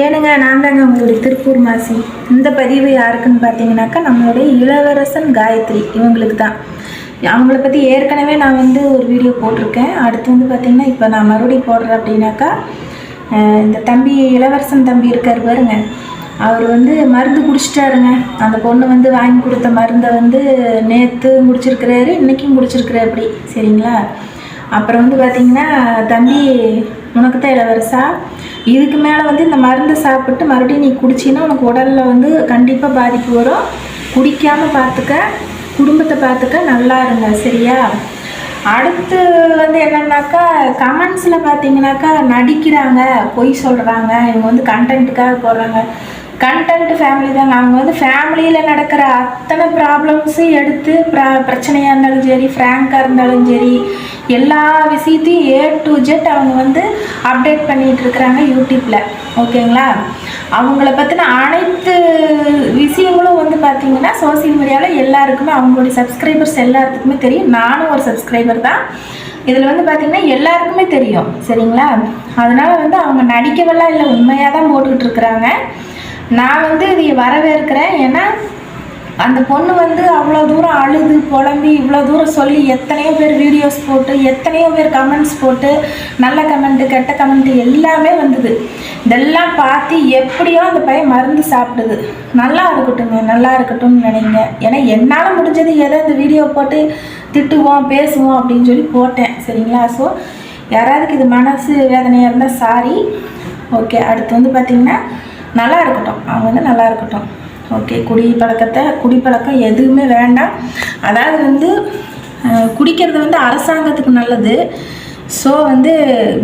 ஏனுங்க நான் தாங்க உங்களுடைய திருப்பூர் மாசி. இந்த பதிவு யாருக்குன்னு பார்த்தீங்கன்னாக்கா நம்மளுடைய இளவரசன் காயத்ரி. இவங்களுக்கு தான் அவங்கள பற்றி ஏற்கனவே நான் வந்து ஒரு வீடியோ போட்டிருக்கேன். அடுத்து வந்து பார்த்திங்கன்னா இப்போ நான் மறுபடியும் போடுறேன் அப்படின்னாக்கா இந்த தம்பி இளவரசன் தம்பி இருக்கார் பாருங்க. அவர் வந்து மருந்து குடிச்சிட்டாருங்க. அந்த பொண்ணு வந்து வாங்கி கொடுத்த மருந்தை வந்து நேற்று முடிச்சிருக்கிறாரு இன்றைக்கும் முடிச்சிருக்கிறாரு அப்படி. சரிங்களா? அப்புறம் வந்து பார்த்திங்கன்னா தம்பி உனக்கு தான் இளவரசா? இதுக்கு மேலே வந்து இந்த மருந்தை சாப்பிட்டு மறுபடியும் நீ குடிச்சின்னா உனக்கு உடலில் வந்து கண்டிப்பாக பாதிப்பு வரும். குடிக்காமல் பார்த்துக்க குடும்பத்தை பார்த்துக்க நல்லா இருங்க சரியா? அடுத்து வந்து என்னன்னாக்கா கமெண்ட்ஸில் பார்த்தீங்கன்னாக்கா நடிக்கிறாங்க பொய் சொல்கிறாங்க இவங்க வந்து கண்டென்ட்டுக்காக போடுறாங்க. கண்டென்ட் ஃபேமிலி தான். நாங்கள் வந்து ஃபேமிலியில் நடக்கிற அத்தனை ப்ராப்ளம்ஸையும் எடுத்து ப்ரா பிரச்சனையாக இருந்தாலும் சரி ஃப்ராங்காக இருந்தாலும் சரி எல்லா விஷயத்தையும் ஏ டு ஜெட் அவங்க வந்து அப்டேட் பண்ணிகிட்டு இருக்கிறாங்க யூடியூப்பில் ஓகேங்களா? அவங்கள பற்றின அனைத்து விஷயங்களும் வந்து பார்த்தீங்கன்னா சோஷியல் மீடியாவில் எல்லாருக்குமே அவங்களுடைய சப்ஸ்கிரைபர்ஸ் எல்லாத்துக்குமே தெரியும். நானும் ஒரு சப்ஸ்கிரைபர் தான். இதில் வந்து பார்த்திங்கன்னா எல்லாருக்குமே தெரியும். சரிங்களா? அதனால் வந்து அவங்க நடிக்கவெல்லாம் இல்லை உண்மையாக தான் போட்டுக்கிட்டு இருக்கிறாங்க. நான் வந்து இதை வரவேற்கிறேன். ஏன்னா அந்த பொண்ணு வந்து அவ்வளோ தூரம் அழுது புலம்பி இவ்வளோ தூரம் சொல்லி எத்தனையோ பேர் வீடியோஸ் போட்டு எத்தனையோ பேர் கமெண்ட்ஸ் போட்டு நல்ல கமெண்ட்டு கெட்ட கமெண்ட்டு எல்லாமே வந்தது. இதெல்லாம் பார்த்து எப்படியோ அந்த பையன் மருந்து சாப்பிடுது நல்லா இருக்கட்டுங்க நல்லா இருக்கட்டும்னு நினைங்க. ஏன்னா என்னால் முடிஞ்சது ஏதோ இந்த வீடியோ போட்டு திட்டுவோம் பேசுவோம் அப்படின்னு சொல்லி போட்டேன். சரிங்களா? ஸோ யாராவதுக்கு இது மனசு வேதனையாக இருந்தால் சாரி ஓகே அடுத்து வந்து பார்த்திங்கன்னா நல்லா இருக்கட்டும் அவங்க வந்து நல்லா இருக்கட்டும் ஓகே குடி பழக்கத்தை குடிப்பழக்கம் எதுவுமே வேண்டாம். அதாவது வந்து குடிக்கிறது வந்து அரசாங்கத்துக்கு நல்லது. ஸோ வந்து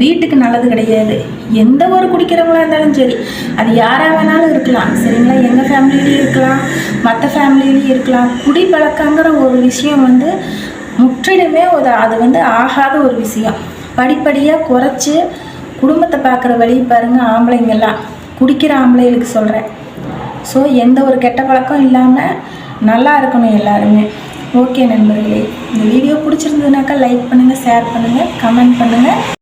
வீட்டுக்கு நல்லது கிடையாது. எந்த ஒரு குடிக்கிறவங்களா இருந்தாலும் சரி அது யாராக வேணாலும் இருக்கலாம். சரிங்களா? எங்கள் ஃபேமிலியிலையும் இருக்கலாம். மற்ற ஃபேமிலியிலையும் இருக்கலாம். குடிப்பழக்கங்கிற ஒரு விஷயம் வந்து முற்றிலுமே ஒரு அது வந்து ஆகாத ஒரு விஷயம். படிப்படியாக குறைச்சி குடும்பத்தை பார்க்குற வழி பாருங்கள் ஆம்பளைங்கெல்லாம் குடிக்கிற ஆம்பளைகளுக்கு சொல்கிறேன் ஸோ எந்த ஒரு கெட்ட பழக்கம் இல்லாமல் நல்லா இருக்கணும் எல்லாருமே. ஓகே நண்பர்களே. இந்த வீடியோ பிடிச்சிருந்ததுனாக்கா லைக் பண்ணுங்கள் ஷேர் பண்ணுங்கள் கமெண்ட் பண்ணுங்கள்